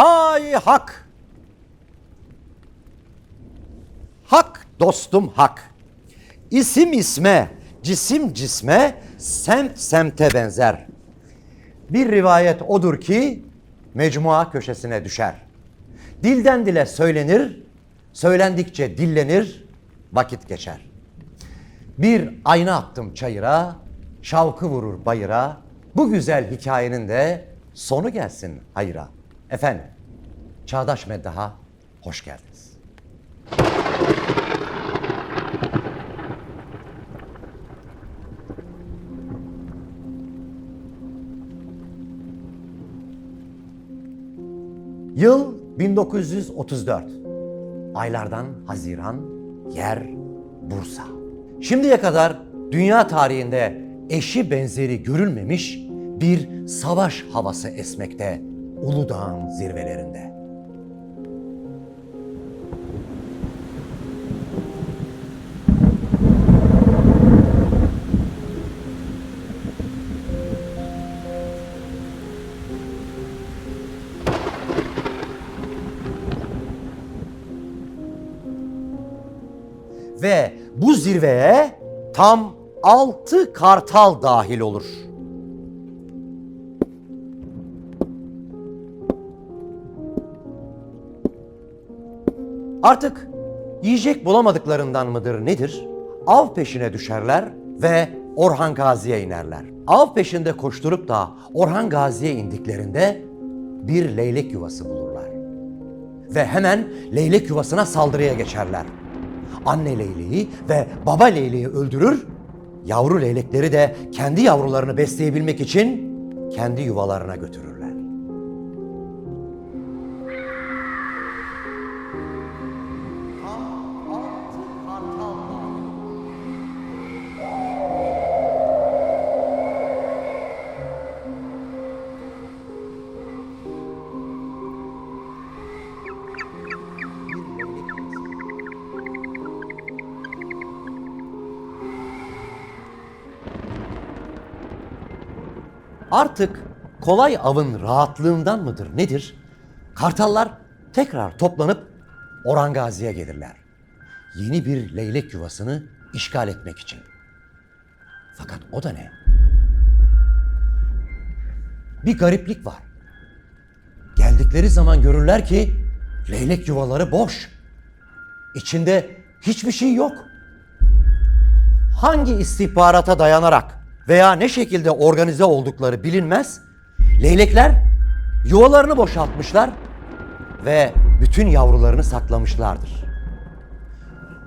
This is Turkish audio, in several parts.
Hay hak! Hak dostum hak. İsim isme, cisim cisme, semt semte benzer. Bir rivayet odur ki mecmua köşesine düşer. Dilden dile söylenir, söylendikçe dillenir, vakit geçer. Bir ayna attım çayıra, şavkı vurur bayıra. Bu güzel hikayenin de sonu gelsin hayra. Efendim, Çağdaş Meddaha hoş geldiniz. Yıl 1934. Aylardan Haziran, yer Bursa. Şimdiye kadar dünya tarihinde eşi benzeri görülmemiş bir savaş havası esmekte Uludağ'ın zirvelerinde. Ve bu zirveye tam altı kartal dahil olur. Artık yiyecek bulamadıklarından mıdır nedir? Av peşine düşerler ve Orhan Gazi'ye inerler. Av peşinde koşturup da Orhan Gazi'ye indiklerinde bir leylek yuvası bulurlar. Ve hemen leylek yuvasına saldırıya geçerler. Anne leyleği ve baba leyleği öldürür, yavru leylekleri de kendi yavrularını besleyebilmek için kendi yuvalarına götürürler. Artık kolay avın rahatlığından mıdır nedir? Kartallar tekrar toplanıp Orangazi'ye gelirler. Yeni bir leylek yuvasını işgal etmek için. Fakat o da ne? Bir gariplik var. Geldikleri zaman görürler ki leylek yuvaları boş. İçinde hiçbir şey yok hangi istihbarata dayanarak veya ne şekilde organize oldukları bilinmez. Leylekler yuvalarını boşaltmışlar ve bütün yavrularını saklamışlardır.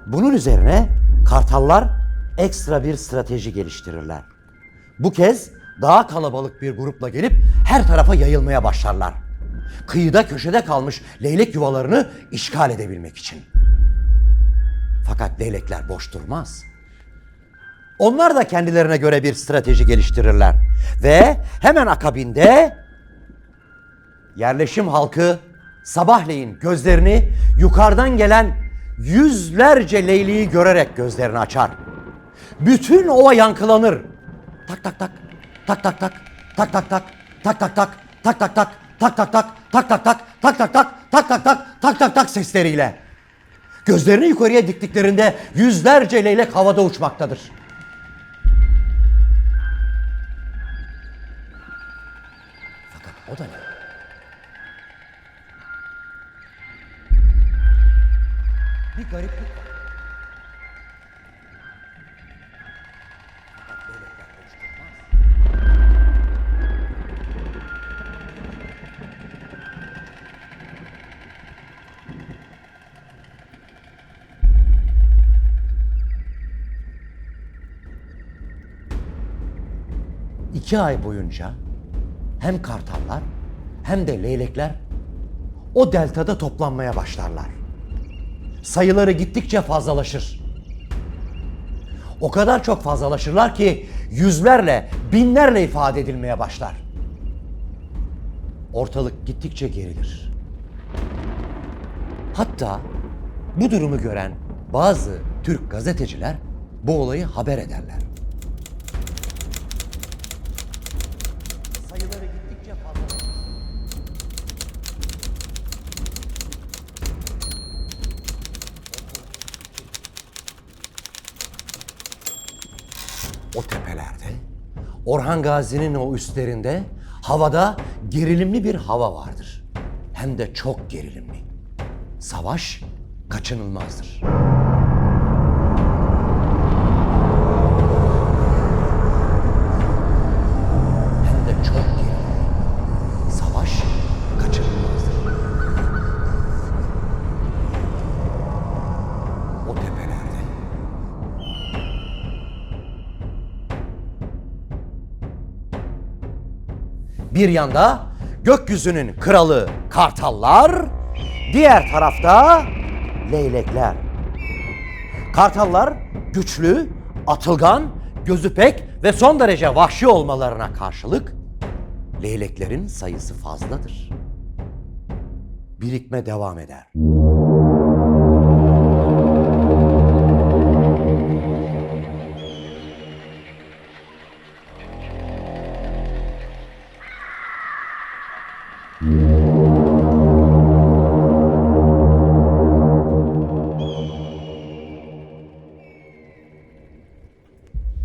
Bunun üzerine kartallar ekstra bir strateji geliştirirler. Bu kez daha kalabalık bir grupla gelip her tarafa yayılmaya başlarlar. Kıyıda köşede kalmış leylek yuvalarını işgal edebilmek için. Fakat leylekler boş durmaz. Onlar da kendilerine göre bir strateji geliştirirler. Ve hemen akabinde yerleşim halkı sabahleyin gözlerini yukarıdan gelen yüzlerce leyliği görerek gözlerini açar. Bütün ova yankılanır. Tak tak tak, tak tak tak, tak tak tak, tak tak tak, tak tak tak, tak tak tak, tak tak tak, tak tak tak, tak tak tak, tak tak tak sesleriyle. Gözlerini yukarıya diktiklerinde yüzlerce leylek havada uçmaktadır. O da ne? Bir gariplik var. İki ay boyunca hem kartallar hem de leylekler o deltada toplanmaya başlarlar. Sayıları gittikçe fazlalaşır. O kadar çok fazlalaşırlar ki yüzlerle, binlerle ifade edilmeye başlar. Ortalık gittikçe gerilir. Hatta bu durumu gören bazı Türk gazeteciler bu olayı haber ederler. Sayıları gittikçe fazla. Orhan Gazi'nin o üstlerinde havada gerilimli bir hava vardır. Hem de çok gerilimli. Savaş kaçınılmazdır. Bir yanda gökyüzünün kralı kartallar, diğer tarafta leylekler. Kartallar güçlü, atılgan, gözü pek ve son derece vahşi olmalarına karşılık leyleklerin sayısı fazladır. Birikme devam eder.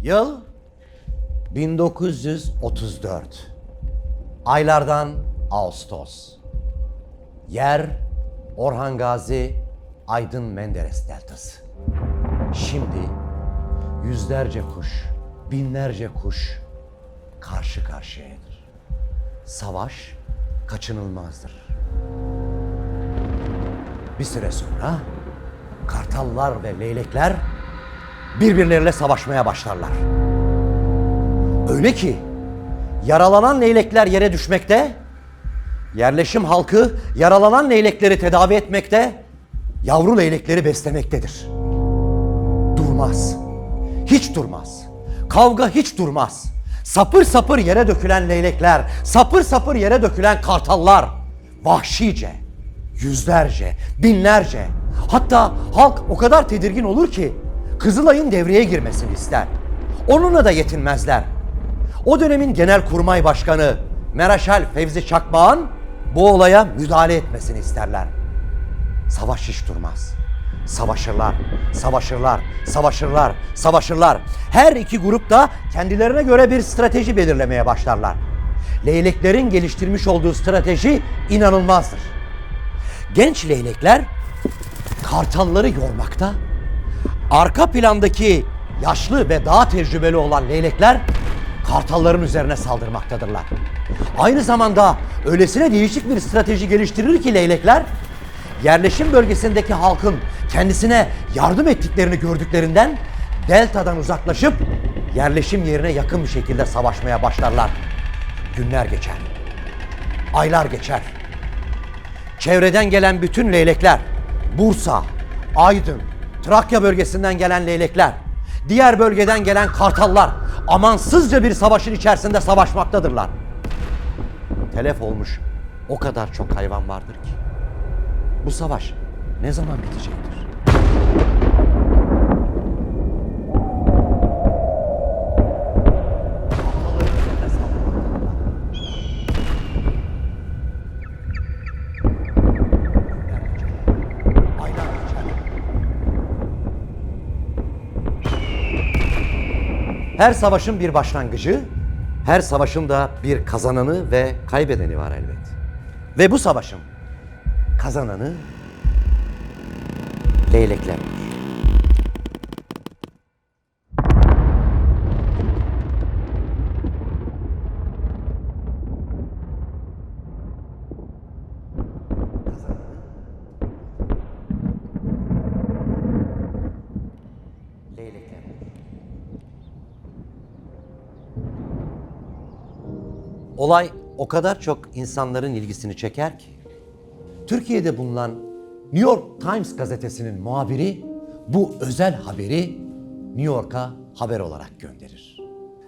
Yıl 1934. Aylardan Ağustos. Yer Orhan Gazi, Aydın Menderes Deltası. Şimdi yüzlerce kuş, binlerce kuş karşı karşıyadır. Savaş kaçınılmazdır. Bir süre sonra kartallar ve leylekler birbirleriyle savaşmaya başlarlar. Öyle ki yaralanan leylekler yere düşmekte, yerleşim halkı yaralanan leylekleri tedavi etmekte, yavru leylekleri beslemektedir. Durmaz. Hiç durmaz. Kavga hiç durmaz. Sapır sapır yere dökülen leylekler, sapır sapır yere dökülen kartallar, vahşice, yüzlerce, binlerce, hatta halk o kadar tedirgin olur ki Kızılay'ın devreye girmesini ister. Onunla da yetinmezler. O dönemin Genelkurmay Başkanı Meraşal Fevzi Çakmağ'ın bu olaya müdahale etmesini isterler. Savaş hiç durmaz. Savaşırlar, savaşırlar, savaşırlar, savaşırlar. Her iki grup da kendilerine göre bir strateji belirlemeye başlarlar. Leyleklerin geliştirmiş olduğu strateji inanılmazdır. Genç leylekler kartalları yormakta, arka plandaki yaşlı ve daha tecrübeli olan leylekler kartalların üzerine saldırmaktadırlar. Aynı zamanda öylesine değişik bir strateji geliştirir ki leylekler yerleşim bölgesindeki halkın kendisine yardım ettiklerini gördüklerinden deltadan uzaklaşıp yerleşim yerine yakın bir şekilde savaşmaya başlarlar. Günler geçer. Aylar geçer. Çevreden gelen bütün leylekler, Bursa, Aydın, Trakya bölgesinden gelen leylekler, diğer bölgeden gelen kartallar amansızca bir savaşın içerisinde savaşmaktadırlar. Telef olmuş o kadar çok hayvan vardır ki. Bu savaş ne zaman bitecektir? Her savaşın bir başlangıcı, her savaşın da bir kazananı ve kaybedeni var elbet. Ve bu savaşın kazananı leylekler. Olay o kadar çok insanların ilgisini çeker ki. Türkiye'de bulunan New York Times gazetesinin muhabiri bu özel haberi New York'a haber olarak gönderir.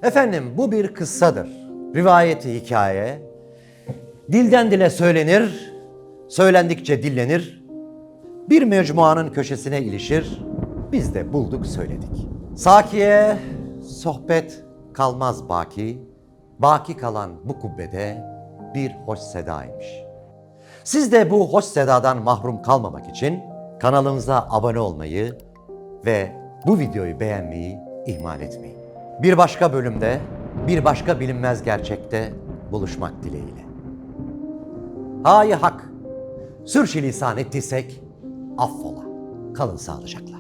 Efendim bu bir kıssadır. Rivayeti hikaye. Dilden dile söylenir, söylendikçe dillenir. Bir mecmuanın köşesine ilişir. Biz de bulduk söyledik. Sakiye sohbet kalmaz baki. Baki kalan bu kubbede bir hoş sedaymış. Siz de bu hoş sedadan mahrum kalmamak için kanalımıza abone olmayı ve bu videoyu beğenmeyi ihmal etmeyin. Bir başka bölümde bir başka bilinmez gerçekte buluşmak dileğiyle. Hayi hak, sürçülisan ettiysek affola. Kalın sağlıcakla.